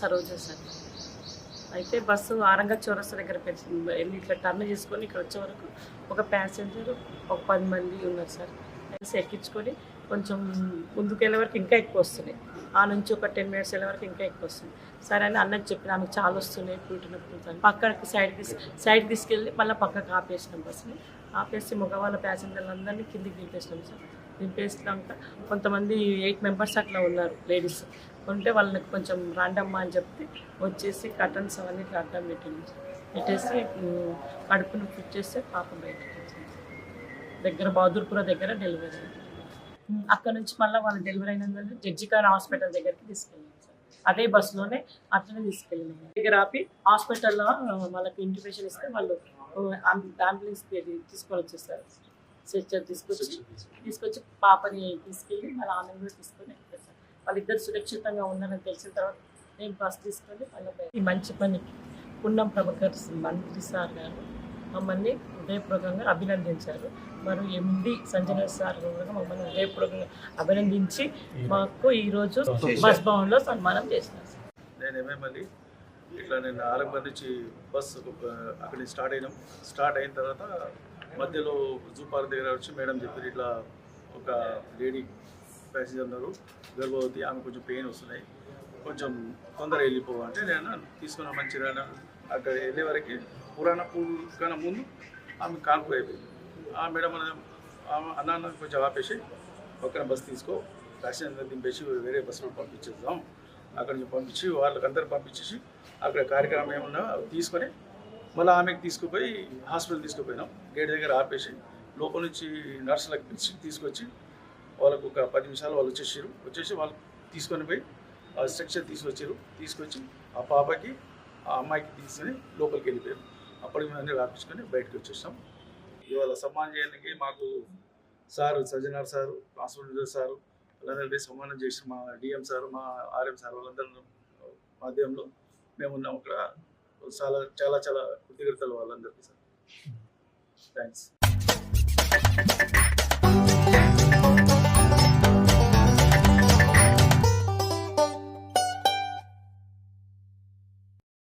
Saroja sir. అయితే bus ఆరంగా చౌరస్తా దగ్గర పెట్టి ఇట్లా టర్న్ చేసుకొని ఇక్కడ వచ్చే వరకు ఒక ప్యాసింజర్ ఒక పది మంది ఉన్నారు సార్. కలిసి ఎక్కించుకొని కొంచెం ముందుకు వెళ్ళే వరకు ఇంకా ఎక్కువ వస్తున్నాయి. ఆ నుంచి ఒక టెన్ మినిట్స్ వెళ్ళే వరకు ఇంకా ఎక్కువ వస్తుంది సరే అని అన్నకి చెప్పిన ఆమెకు చాలా వస్తున్నాయి పుట్టినప్పుడు పక్కకి సైడ్ తీసి సైడ్ తీసుకెళ్ళి మళ్ళీ పక్కకు ఆపేసినాం బస్సుని. ఆపేసి మగవాళ్ళ ప్యాసింజర్లందరినీ కిందికి దింపేసినాం సార్. దింపేసినాక కొంతమంది ఎయిట్ మెంబర్స్ అట్లా ఉన్నారు లేడీస్ ఉంటే వాళ్ళని కొంచెం రాండమ్మా అని చెప్తే వచ్చేసి కటన్స్ అవన్నీ ఇట్లా అడ్డం పెట్టింది. పెట్టేసి కడుపును ఫిట్ చేస్తే పాప బయటకు వచ్చింది. దగ్గర బహదూర్పుర దగ్గర డెలివరీ అయింది. అక్కడ నుంచి మళ్ళీ వాళ్ళు డెలివరీ అయినందుకు జడ్జికార్ హాస్పిటల్ దగ్గరికి తీసుకెళ్ళాం సార్. అదే బస్సులోనే అట్లనే తీసుకెళ్ళినాం దగ్గర ఆపి హాస్పిటల్లో వాళ్ళకి ఇంటిమేషన్ ఇస్తే వాళ్ళు అంబులెన్స్ తీసుకొని వచ్చేస్తారు. స్ట్రెచ్చర్ తీసుకొచ్చి తీసుకొచ్చి పాపని తీసుకెళ్ళి మళ్ళీ ఆమె కూడా తీసుకొని వెళ్ళిపోతారు. వాళ్ళిద్దరు సురక్షితంగా ఉన్నారని తెలిసిన తర్వాత నేను బస్ తీసుకొని మళ్ళీ ఈ మంచి పనికి పున్నం ప్రభాకర్ మంత్రి సార్ గారు మమ్మల్ని హృదయపూర్వకంగా అభినందించారు. మరియు ఎండి సంజయ్ సార్ కూడా మమ్మల్ని హృదయపూర్వకంగా అభినందించి మాకు ఈరోజు బస్ భవన్లో సన్మానం చేసినారు సార్ నేను ఎంఎంఎల్ఈ ఇట్లా నేను ఆరంభం నుంచి బస్సు అక్కడి స్టార్ట్ అయినాం. స్టార్ట్ అయిన తర్వాత మధ్యలో జూ పార్క్ దగ్గర వచ్చి మేడం చెప్పారు ఇట్లా ఒక లేడీ ప్యాసింజర్ ఉన్నారు గర్భవతి ఆమె కొంచెం పెయిన్ వస్తున్నాయి. కొంచెం తొందర వెళ్ళిపోవాలంటే నేను తీసుకున్న మంచిగా అక్కడ వెళ్ళే వరకు పురాణ పూలు కన్నా ముందు ఆమె కాల్పు అయిపోయింది. ఆ మేడం అన్న- ఆమె కొంచెం ఆపేసి పక్కన బస్ తీసుకో ప్యాసింజర్ దింపేసి వేరే బస్సులో పంపించేద్దాం. అక్కడి నుంచి పంపించి వాళ్ళకందరూ పంపించేసి అక్కడ కార్యక్రమం ఏమన్నా తీసుకొని మళ్ళీ ఆమెకి తీసుకుపోయి హాస్పిటల్ తీసుకుపోయినాం. గేట్ దగ్గర ఆపేసి లోపల నుంచి నర్సులకు పిలిచి తీసుకొచ్చి వాళ్ళకు ఒక పది నిమిషాలు వాళ్ళు వచ్చేసారు వచ్చేసి వాళ్ళు తీసుకొని పోయి ఆ స్ట్రక్చర్ తీసుకొచ్చారు తీసుకొచ్చి ఆ పాపకి ఆ అమ్మాయికి తీసుకొని లోపలికి వెళ్ళిపోయారు. అప్పటికి మేము అన్ని రాపించుకొని బయటకు వచ్చేసాం. ఇవాళ సమ్మానం చేయడానికి మాకు sir Sajjanar sir hospital sir వాళ్ళందరికీ సమ్మానం చేసి మా డిఎం సార్ మా ఆర్ఎం సార్ వాళ్ళందరూ మాధ్యమంలో మేము ఉన్నాం అక్కడ. చాలా చాలా చాలా కృతజ్ఞతలు వాళ్ళందరికీ సార్. థ్యాంక్స్